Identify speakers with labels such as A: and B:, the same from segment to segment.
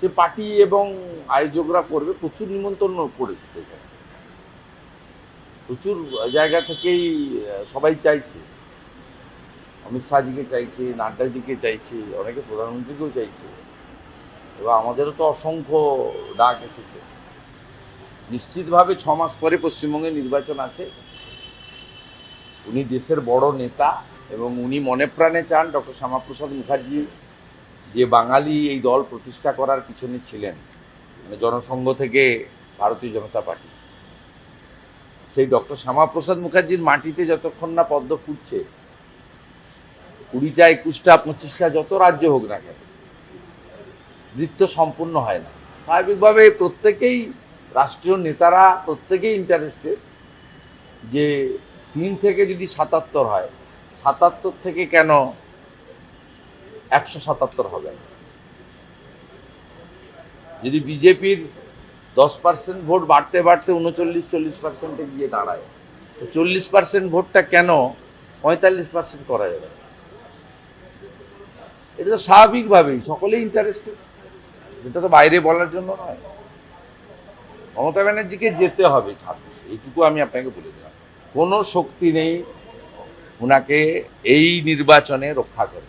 A: সে party এবং আয়োজকরা করবে, প্রচুর নিমন্ত্রণ করেছে সেখানে। প্রচুর জায়গা থেকেই সবাই চাইছে। অমিত শাহজিকে চাইছে, নাড্ডাজিকে চাইছে, অনেকে প্রধানমন্ত্রীকেও চাইছে। এবং আমাদেরও তো অসংখ্য ডাক এসেছে। নিশ্চিতভাবে ছ মাস পরে পশ্চিমবঙ্গে নির্বাচন আছে। উনি দেশের বড় নেতা এবং উনি মনে প্রাণে চান ডক্টর শ্যামাপ্রসাদ মুখার্জি যে বাঙালি এই দল প্রতিষ্ঠা করার পিছনে ছিলেন মানে জনসংঘ থেকে ভারতীয় জনতা পার্টি। সেই ডক্টর শ্যামাপ্রসাদ মুখার্জির মাটিতে যতক্ষণ না পদ্ম ফুটছে, কুড়িটা, একুশটা পঁচিশটা যত রাজ্য হোক না কেন, নৃত্য সম্পূর্ণ হয় না। স্বাভাবিকভাবে প্রত্যেকেই রাষ্ট্রীয় নেতারা, প্রত্যেকেই ইন্টারেস্টেড যে তিন থেকে যদি সাতাত্তর হয়, সাতাত্তর থেকে কেন একশো সাতাত্তর হবে। যদি বিজেপির দশ পার্সেন্ট ভোট বাড়তে বাড়তে উনচল্লিশ, চল্লিশ পার্সেন্টে গিয়ে দাঁড়ায়, তো চল্লিশ পার্সেন্ট ভোটটা কেন পঁয়তাল্লিশ পার্সেন্ট করা যাবে? এটা তো স্বাভাবিকভাবেই, সকলেই ইন্টারেস্টেড এটা তো বাইরে বলার জন্য নয়। মমতা ব্যানার্জিকে যেতে হবে ছাব্বিশ, এইটুকু আমি আপনাকে বলে দিলাম। কোনো শক্তি নেই ওনাকে এই নির্বাচনে রক্ষা করে।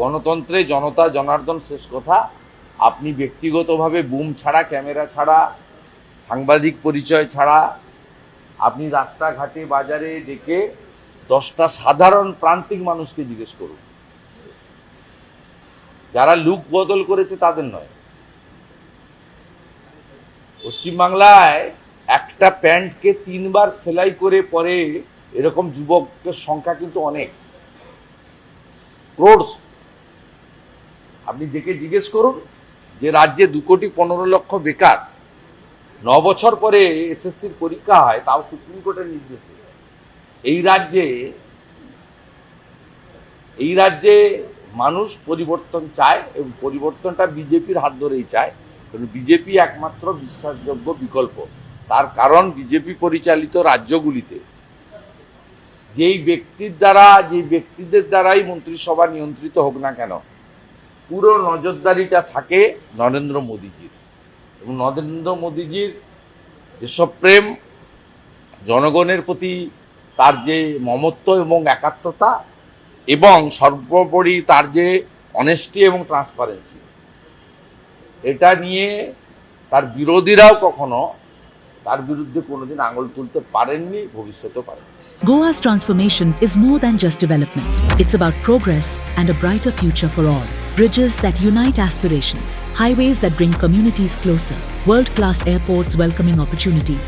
A: গণতন্ত্রে জনতা, জনার্দন শেষ কথা। আপনি ব্যক্তিগতভাবে বুম ছাড়া, ক্যামেরা ছাড়া, সাংবাদিক পরিচয় ছাড়া, আপনি রাস্তাঘাটে, বাজারে ডেকে দশটা সাধারণ প্রান্তিক মানুষকে জিজ্ঞেস করুন। যারা লুক বদল করেছে তাদের নয়। পশ্চিমবাংলায় একটা প্যান্টকে তিনবার সেলাই করে পরে এরকম যুবকের সংখ্যা কিন্তু অনেক। ক্রোডস আপনি ডেকে জিজ্ঞেস করুন যে রাজ্যে দু কোটি পনেরো লক্ষ বেকার। ন বছর পরে এসএসসির পরীক্ষা হয়, তাও সুপ্রিম কোর্টের নির্দেশে। এই রাজ্যে এই রাজ্যে মানুষ পরিবর্তন চায় এবং পরিবর্তনটা বিজেপির হাত ধরেই চায়। কারণ বিজেপি একমাত্র বিশ্বাসযোগ্য বিকল্প। তার কারণ বিজেপি পরিচালিত রাজ্যগুলিতে যেই ব্যক্তির দ্বারা যে ব্যক্তিদের দ্বারাই মন্ত্রিসভা নিয়ন্ত্রিত হোক না কেন, পুরো নজরদারিটা থাকে নরেন্দ্র মোদীজির। এবং নরেন্দ্র মোদীজির যেসব প্রেম, জনগণের প্রতি তার যে মমত্ব এবং একাত্মতা, এবং সর্বোপরি তার যে অনেস্টি এবং ট্রান্সপারেন্সি এটা নিয়ে তার বিরোধীরাও কখনো তার বিরুদ্ধে কোনোদিন আঙুল তুলতে পারেননি ভবিষ্যতেও পারেন
B: Goa's transformation is more than just development. It's about progress and a brighter future for all. Bridges that unite aspirations, highways that bring communities closer, world class airports welcoming opportunities.